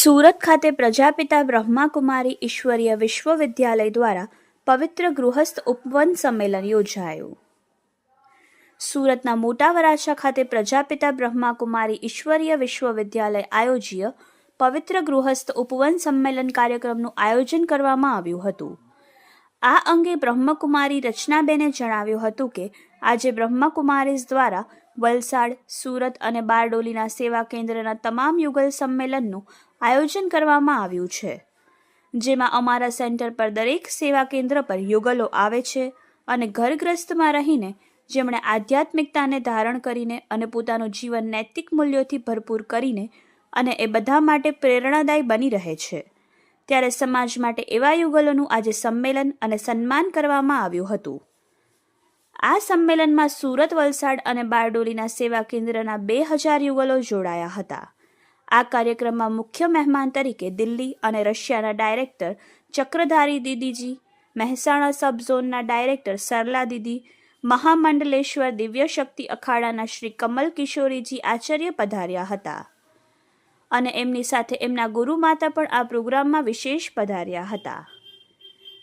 સુરત ખાતે પ્રજાપિતા બ્રહ્માકુમારી ઈશ્વરીય વિશ્વવિદ્યાલય દ્વારા પવિત્ર ગૃહસ્થ ઉપવન સંમેલન યોજાયું. સુરતના મોટા વરાછા ખાતે પ્રજાપિતા બ્રહ્માકુમારી ઈશ્વરીય વિશ્વવિદ્યાલય આયોજ્ય પવિત્ર ગૃહસ્થ ઉપવન સંમેલન કાર્યક્રમનું આયોજન કરવામાં આવ્યું હતું. આ અંગે બ્રહ્મકુમારી રચનાબેને જણાવ્યું હતું કે, આજે બ્રહ્મકુમારીઝ દ્વારા વલસાડ, સુરત અને બારડોલીના સેવા કેન્દ્રના તમામ યુગલ સંમેલનનું આયોજન કરવામાં આવ્યું છે, જેમાં અમારા સેન્ટર પર દરેક સેવા કેન્દ્ર પર યુગલો આવે છે અને ઘરગ્રસ્તમાં રહીને જેમણે આધ્યાત્મિકતાને ધારણ કરીને અને પોતાનું જીવન નૈતિક મૂલ્યોથી ભરપૂર કરીને અને એ બધા માટે પ્રેરણાદાયી બની રહે છે. ત્યારે સમાજ માટે એવા યુગલોનું આજે સંમેલન અને સન્માન કરવામાં આવ્યું હતું. આ સંમેલનમાં સુરત વલસાડ અને બારડોલીના સેવા કેન્દ્રના બે હજાર યુગલો જોડાયા હતા. આ કાર્યક્રમમાં મુખ્ય મહેમાન તરીકે દિલ્હી અને રશિયાના ડાયરેક્ટર ચક્રધારી દીદીજી, મહેસાણા સબ ઝોનના ડાયરેક્ટર સરલા દીદી, મહામંડલેશ્વર દિવ્ય શક્તિ અખાડાના શ્રી કમલ કિશોરીજી આચાર્ય પધાર્યા હતા. અને એમની સાથે એમના ગુરુ માતા પણ આ પ્રોગ્રામમાં વિશેષ પધાર્યા હતા.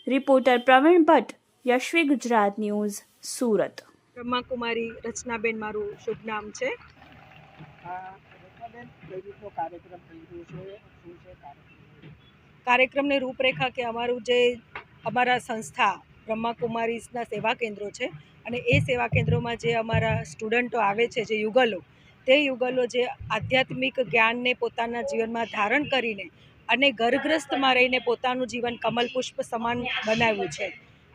Reporter Pravin Bhatt, Yashvi Gujarat news, Surat. Brahmakumari Rachnaben, મારું શુભ નામ છે. કાર્યક્રમની રૂપરેખા કે અમારું જે અમારા સંસ્થા બ્રહ્માકુમારીઝના સેવા કેન્દ્રો છે અને એ સેવા કેન્દ્રોમાં જે અમારા સ્ટુડન્ટો આવે છે, જે યુગલો, તે યુગલો જે આધ્યાત્મિક જ્ઞાનને પોતાના જીવનમાં ધારણ કરીને અને ઘરગ્રસ્તમાં રહીને પોતાનું જીવન કમલ પુષ્પ સમાન બનાવ્યું છે.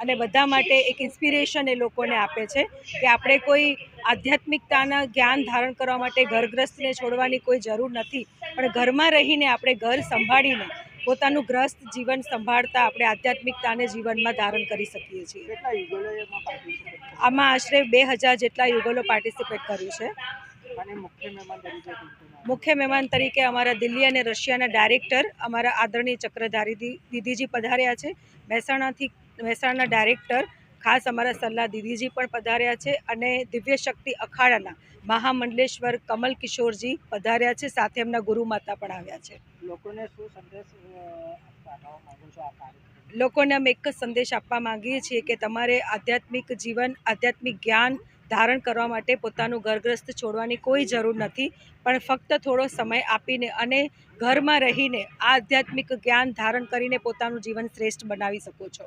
અને બધા માટે એક ઇન્સ્પિરેશન એ લોકોને આપે છે કે આપણે કોઈ આધ્યાત્મિકતાના જ્ઞાન ધારણ કરવા માટે ઘરગ્રસ્તને છોડવાની કોઈ જરૂર નથી. પણ ઘરમાં રહીને આપણે ઘર સંભાળીને પોતાનું ગ્રસ્ત જીવન સંભાળતા આપણે આધ્યાત્મિકતાને જીવનમાં ધારણ કરી શકીએ છીએ. આમાં આશરે બે હજાર જેટલા યુગલો પાર્ટિસિપેટ કર્યું છે. મુખ્ય મહેમાન તરીકે અમારા દિલ્હી અને રશિયાના ડાયરેક્ટર અમારા આદરણીય ચક્રધારી દીદીજી પધાર્યા છે. મહેસાણાથી મહેસાણાના ડાયરેક્ટર ખાસ અમારા સલાહ દીદીજી પણ પધાર્યા છે અને દિવ્ય શક્તિ અખાડાના મહામંડલેશ્વર કમલ કિશોરજી પધાર્યા છે સાથે એમના ગુરુ માતા પણ આવ્યા છે. લોકોને શું સંદેશ લોકોને અમે એક જ સંદેશ આપવા માંગીએ છીએ કે તમારે આધ્યાત્મિક જીવન આધ્યાત્મિક જ્ઞાન ધારણ કરવા માટે પોતાનું ઘરગ્રસ્ત છોડવાની કોઈ જરૂર નથી પણ ફક્ત થોડો સમય આપીને અને ઘરમાં રહીને આ આધ્યાત્મિક જ્ઞાન ધારણ કરીને પોતાનું જીવન શ્રેષ્ઠ બનાવી શકો છો.